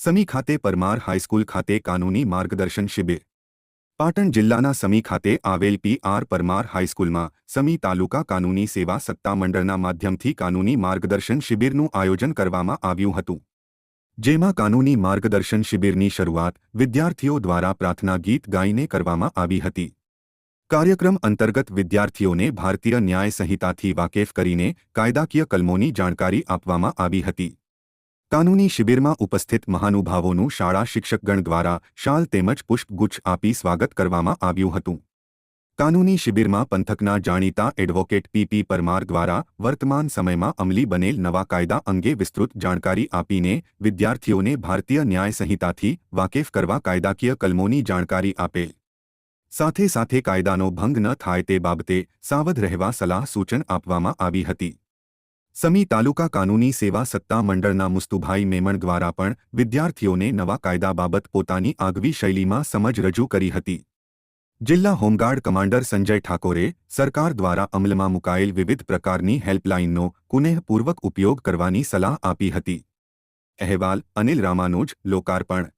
સમી ખાતે પરમાર હાઈસ્કૂલ ખાતે કાનૂની માર્ગદર્શન શિબિર. પાટણ જિલ્લાના સમી ખાતે આવેલ પી આર પરમાર હાઈસ્કૂલમાં સમી તાલુકા કાનૂની સેવા સત્તામંડળના માધ્યમથી કાનૂની માર્ગદર્શન શિબિરનું આયોજન કરવામાં આવ્યું હતું. જેમાં કાનૂની માર્ગદર્શન શિબિરની શરૂઆત વિદ્યાર્થીઓ દ્વારા પ્રાર્થના ગીત ગાઈને કરવામાં આવી હતી. કાર્યક્રમ અંતર્ગત વિદ્યાર્થીઓને ભારતીય ન્યાય સંહિતાથી વાકેફ કરીને કાયદાકીય કલમોની જાણકારી આપવામાં આવી હતી. કાનૂની શિબિરમાં ઉપસ્થિત મહાનુભાવોનું શાળા શિક્ષકગણ દ્વારા શાલ તેમજ પુષ્પગુચ્છ આપી સ્વાગત કરવામાં આવ્યું હતું. કાનૂની શિબિરમાં પંથકના જાણીતા એડવોકેટ પીપી પરમાર દ્વારા વર્તમાન સમયમાં અમલી બનેલ નવા કાયદા અંગે વિસ્તૃત જાણકારી આપીને વિદ્યાર્થીઓને ભારતીય ન્યાય સંહિતાથી વાકેફ કરવા કાયદાકીય કલમોની જાણકારી આપેલ. સાથે સાથે કાયદાનો ભંગ ન થાય તે બાબતે સાવધ રહેવા સલાહ સૂચન આપવામાં આવી હતી. સમી તાલુકા કાનૂની સેવા સત્તા મંડળના મુસ્તુભાઈ મેમણ દ્વારા પણ વિદ્યાર્થીઓને નવા કાયદા બાબત પોતાની આગવી શૈલીમાં સમજ રજૂ કરી હતી. જિલ્લા હોમગાર્ડ કમાન્ડર સંજય ઠાકોરે સરકાર દ્વારા અમલમાં મુકાયેલ વિવિધ પ્રકારની હેલ્પલાઇનનો કુનેહપૂર્વક ઉપયોગ કરવાની સલાહ આપી હતી. અહેવાલ અનિલ રામાનુજ, લોકાર્પણ.